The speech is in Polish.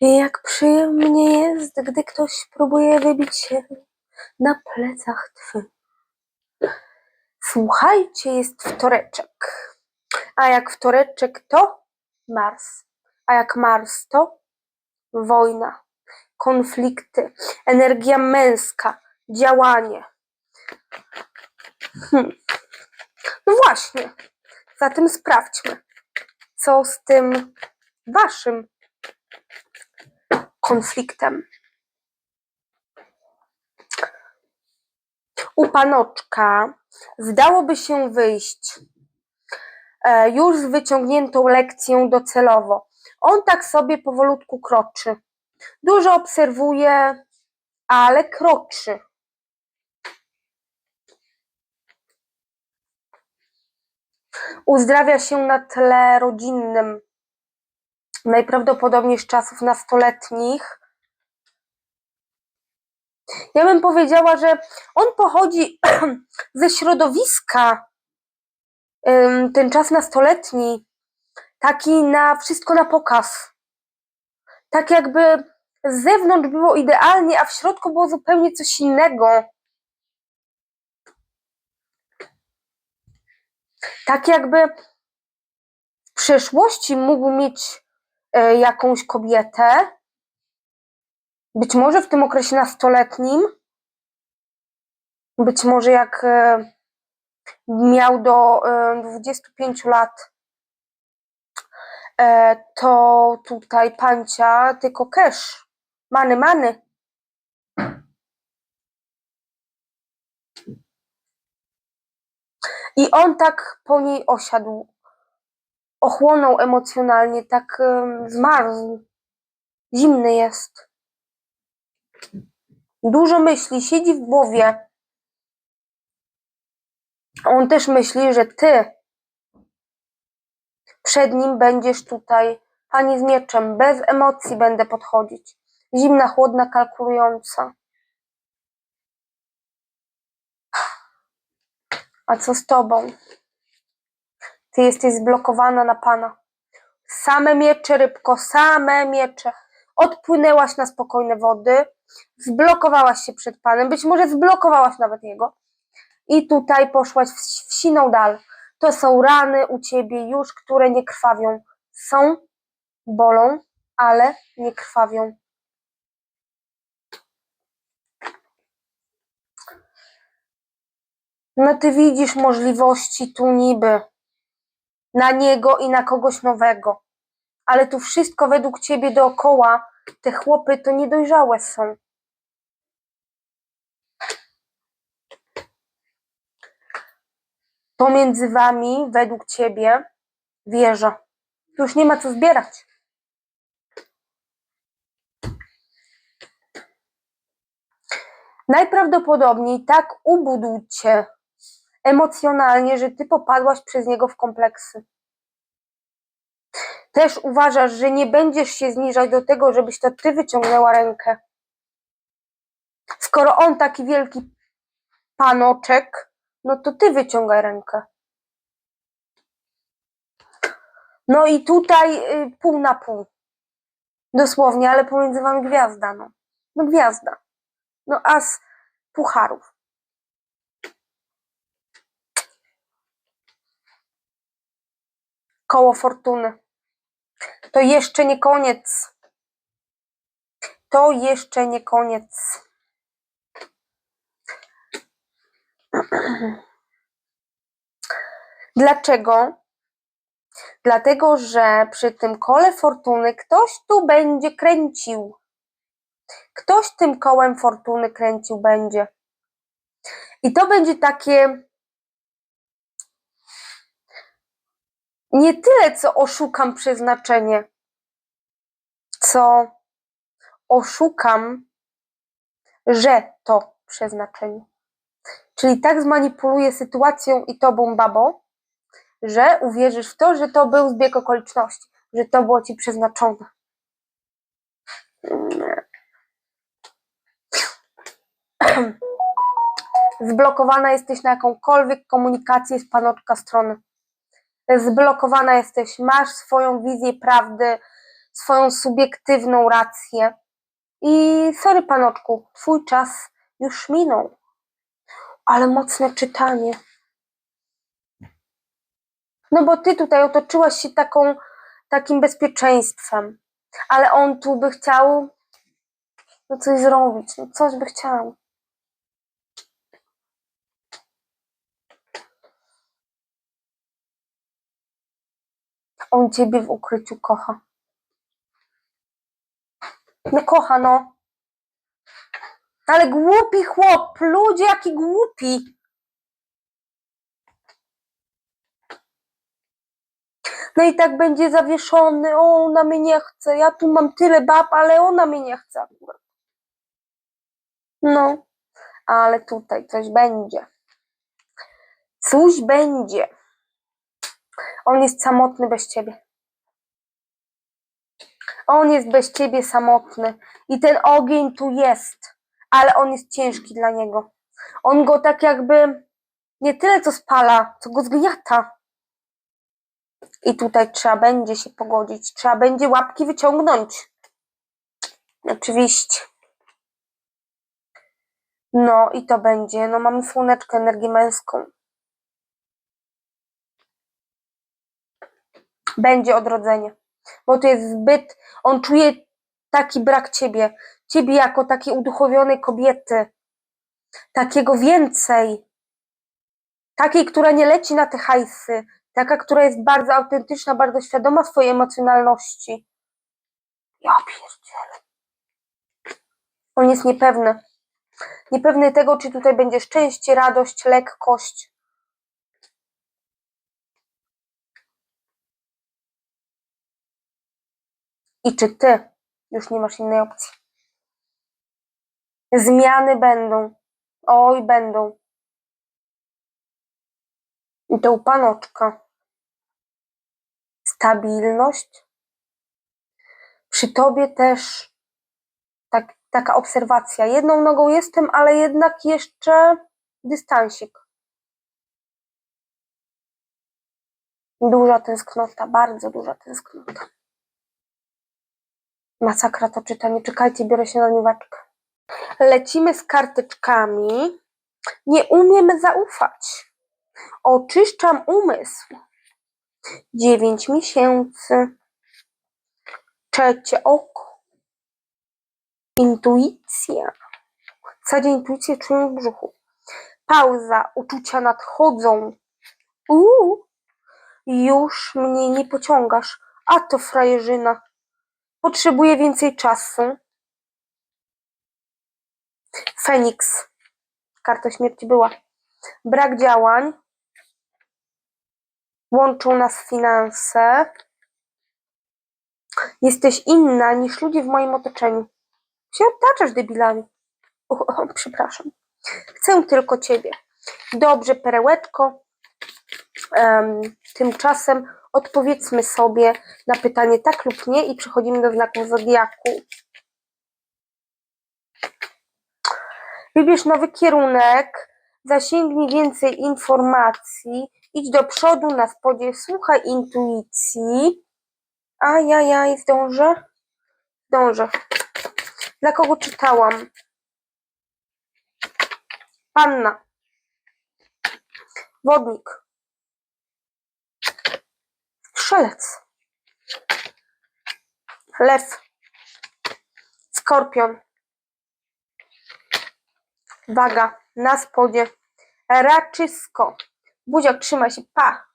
Jak przyjemnie jest, gdy ktoś próbuje wybić się na plecach twym. Słuchajcie, jest wtoreczek. A jak wtoreczek to Mars. A jak Mars to wojna, konflikty, energia męska, działanie. Hmm. No właśnie. Zatem sprawdźmy, co z tym waszym konfliktem. U panoczka zdałoby się wyjść e, już z wyciągniętą lekcją docelowo. On tak sobie powolutku kroczy. Dużo obserwuje, ale kroczy. Uzdrawia się na tle rodzinnym, najprawdopodobniej z czasów nastoletnich. Ja bym powiedziała, że on pochodzi ze środowiska, ten czas nastoletni, taki na wszystko na pokaz. Tak jakby z zewnątrz było idealnie, a w środku było zupełnie coś innego. Tak jakby w przeszłości mógł mieć jakąś kobietę, być może w tym okresie nastoletnim, być może jak e, miał do e, 25 lat, e, to tutaj pancia tylko cash, many, many. I on tak po niej osiadł, ochłonął emocjonalnie, tak em, zmarzł. Zimny jest. Dużo myśli, siedzi w głowie. On też myśli, że ty przed nim będziesz tutaj, pani z mieczem, bez emocji będę podchodzić. Zimna, chłodna, kalkulująca. A co z tobą? Ty jesteś zblokowana na pana. Same miecze, rybko, same miecze. Odpłynęłaś na spokojne wody, zblokowałaś się przed panem, być może zblokowałaś nawet jego. I tutaj poszłaś w, siną dal. To są rany u ciebie już, które nie krwawią. Są, bolą, ale nie krwawią. No ty widzisz możliwości tu niby na niego i na kogoś nowego. Ale tu wszystko według ciebie dookoła, te chłopy to niedojrzałe są. Pomiędzy wami, według ciebie, wieża. Tu już nie ma co zbierać. Najprawdopodobniej tak ubudł cię emocjonalnie, że ty popadłaś przez niego w kompleksy. Też uważasz, że nie będziesz się zniżać do tego, żebyś to ty wyciągnęła rękę. Skoro on taki wielki panoczek, no to ty wyciągaj rękę. No i tutaj y, pół na pół. Dosłownie, ale pomiędzy wami gwiazda, no. No gwiazda. No as pucharów. Koło fortuny. To jeszcze nie koniec. To jeszcze nie koniec. Dlaczego? Dlatego, że przy tym kole fortuny ktoś tu będzie kręcił. Ktoś tym kołem fortuny kręcił będzie. I to będzie takie nie tyle, co oszukam przeznaczenie, co oszukam, że to przeznaczenie. Czyli tak zmanipuluję sytuacją i tobą, babo, że uwierzysz w to, że to był zbieg okoliczności, że to było ci przeznaczone. Zblokowana jesteś na jakąkolwiek komunikację z panoczka strony zblokowana jesteś, masz swoją wizję prawdy, swoją subiektywną rację. I sorry, panoczku, twój czas już minął. Ale mocne czytanie. No bo ty tutaj otoczyłaś się taką, takim bezpieczeństwem, ale on tu by chciał no coś zrobić, no coś by chciał. On ciebie w ukryciu kocha. No kocha, no. Ale głupi chłop, ludzie, jaki głupi. No i tak będzie zawieszony, o, ona mnie nie chce, ja tu mam tyle bab, ale ona mnie nie chce akurat. No, ale tutaj coś będzie. Coś będzie. On jest samotny bez ciebie. On jest bez ciebie samotny. I ten ogień tu jest, ale on jest ciężki dla niego. On go tak jakby nie tyle co spala, co go zgniata. I tutaj trzeba będzie się pogodzić. Trzeba będzie łapki wyciągnąć. Oczywiście. No i to będzie. No mamy słoneczkę, energię męską. Będzie odrodzenie. Bo to jest zbyt. On czuje taki brak ciebie. Ciebie jako takiej uduchowionej kobiety. Takiego więcej. Takiej, która nie leci na te hajsy. Taka, która jest bardzo autentyczna, bardzo świadoma swojej emocjonalności. Ja pierdzielę. On jest niepewny. Niepewny tego, czy tutaj będzie szczęście, radość, lekkość. I czy ty już nie masz innej opcji? Zmiany będą. Oj, będą. I to u panoczka. Stabilność. Przy tobie też tak, taka obserwacja. Jedną nogą jestem, ale jednak jeszcze dystansik. Duża tęsknota, bardzo duża tęsknota. Masakra to czytanie. Czekajcie, biorę się na niuwaczkę. Lecimy z karteczkami. Nie umiem zaufać. Oczyszczam umysł. Dziewięć miesięcy. Trzecie oko. Intuicja. W zasadzie intuicję czuję w brzuchu. Pauza. Uczucia nadchodzą. Uuu. Już mnie nie pociągasz. A to frajerzyna. Potrzebuję więcej czasu. Feniks. Karta śmierci była. Brak działań. Łączą nas finanse. Jesteś inna niż ludzie w moim otoczeniu. Się otaczasz debilami. O, o, przepraszam. Chcę tylko ciebie. Dobrze, perełeczko. Em, tymczasem odpowiedzmy sobie na pytanie tak lub nie i przechodzimy do znaków zodiaku. Wybierz nowy kierunek, zasięgnij więcej informacji, idź do przodu na spodzie, słuchaj intuicji. Ajajaj, zdążę? Zdążę. Dla kogo czytałam? Panna. Wodnik. Strzelec. Lew. Skorpion. Waga na spodzie. Raczysko. Buziak trzyma się. Pa.